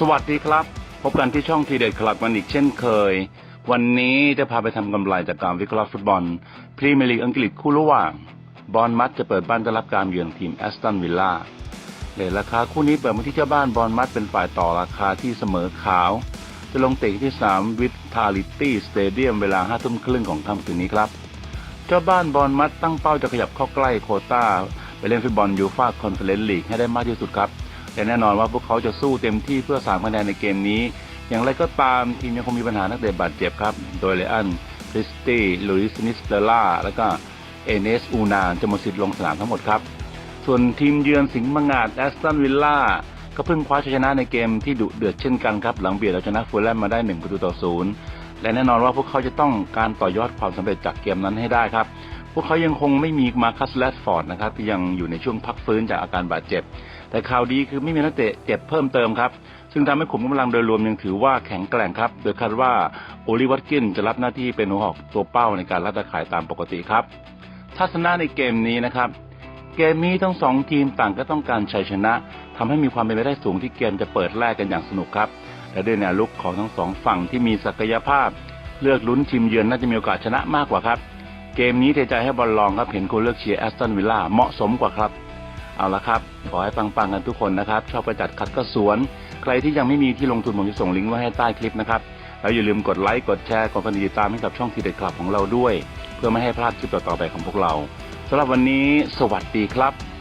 สวัสดีครับ พบกันที่ช่องทีเด็ดคลับกันอีกเช่นเคย วันนี้จะพาไปทำกำไรจากการวิเคราะห์ฟุตบอลพรีเมียร์ลีกอังกฤษคู่ระหว่าง บอลมัดจะเปิดบ้านต้อนรับการเยือนทีมแอสตันวิลล่าเลทราคาคู่นี้เปิดมาที่เจ้าบ้านบอลมัดเป็นฝ่ายต่อราคาที่เสมอขาว จะลงเตะที่สามวิทาลิตี้สเตเดียมเวลาห้าทุ่มครึ่งของค่ำคืนนี้ครับ เจ้าบ้านบอลมัดตั้งเป้าจะขยับเข้าใกล้โคต้า ไปเล่นฟุตบอลยูฟ่าคอนเฟอเรนซ์ลีกให้ได้มากที่สุดครับ แต่แน่นอนว่าพวกเขาจะสู้เต็มที่เพื่อสามคะแนนในเกมนี้ อย่างไรก็ตามทีมยังคงมีปัญหานักเตะบาดเจ็บครับ โดยเลอันคริสตี้ลุยส์นิสเตล่าและก็เอเนสอูนานจะหมดสิทธิ์ลงสนามทั้งหมดครับ ส่วนทีมเยือนสิงห์มังงาดแอสตันวิลล่าก็เพิ่งคว้าชัยชนะในเกมที่ดุเดือดเช่นกันครับ หลังเบียดเอาชนะฟูลแลมมาได้1ประตูต่อศูนย์และแน่นอนว่าพวกเขาจะต้องการต่อยอดความสำเร็จจากเกมนั้นให้ได้ครับ พวกเขายังคงไม่มีมาคัสแลสฟอร์ดนะครับที่ยังอยู่ในช่วงพักฟื้นจากอาการบาดเจ็บ แต่ข่าวดีคือไม่มีนักเตะเจ็บเพิ่มเติมครับ ซึ่งทำให้ขุมกำลังโดยรวมยังถือว่าแข็งแกร่งครับ โดยคาดว่าโอลิวัตกินจะรับหน้าที่เป็นหัวหอกตัวเป้าในการรัดตะข่ายตามปกติครับทัศนะในเกมนี้นะครับ เกมนี้ทั้งสองทีมต่างก็ต้องการชัยชนะทำให้มีความเป็นไปได้สูงที่เกมจะเปิดแรกกันอย่างสนุกครับและด้วยแนวลุกของทั้งสองฝั่งที่มีศักยภาพ เลือกลุ้นทีมเยือนน่าจะมีโอกาสชนะมากกว่าครับ เกมนี้เทใจให้บอลลองครับ เห็นคนเลือกเชียร์แอสตันวิลล่าเหมาะสมกว่าครับ เอาละครับ ขอให้ปังๆกันทุกคนนะครับ ชอบประจัดคัดก็สวน ใครที่ยังไม่มีที่ลงทุนผมจะส่งลิงก์ไว้ให้ใต้คลิปนะครับ แล้วอย่าลืมกดไลค์ กดแชร์ กดกระดิ่งติดตามให้กับช่องทีเด็ดคลับของเราด้วย เพื่อไม่ให้พลาดคลิปต่อๆไปของพวกเราสำหรับวันนี้ สวัสดีครับ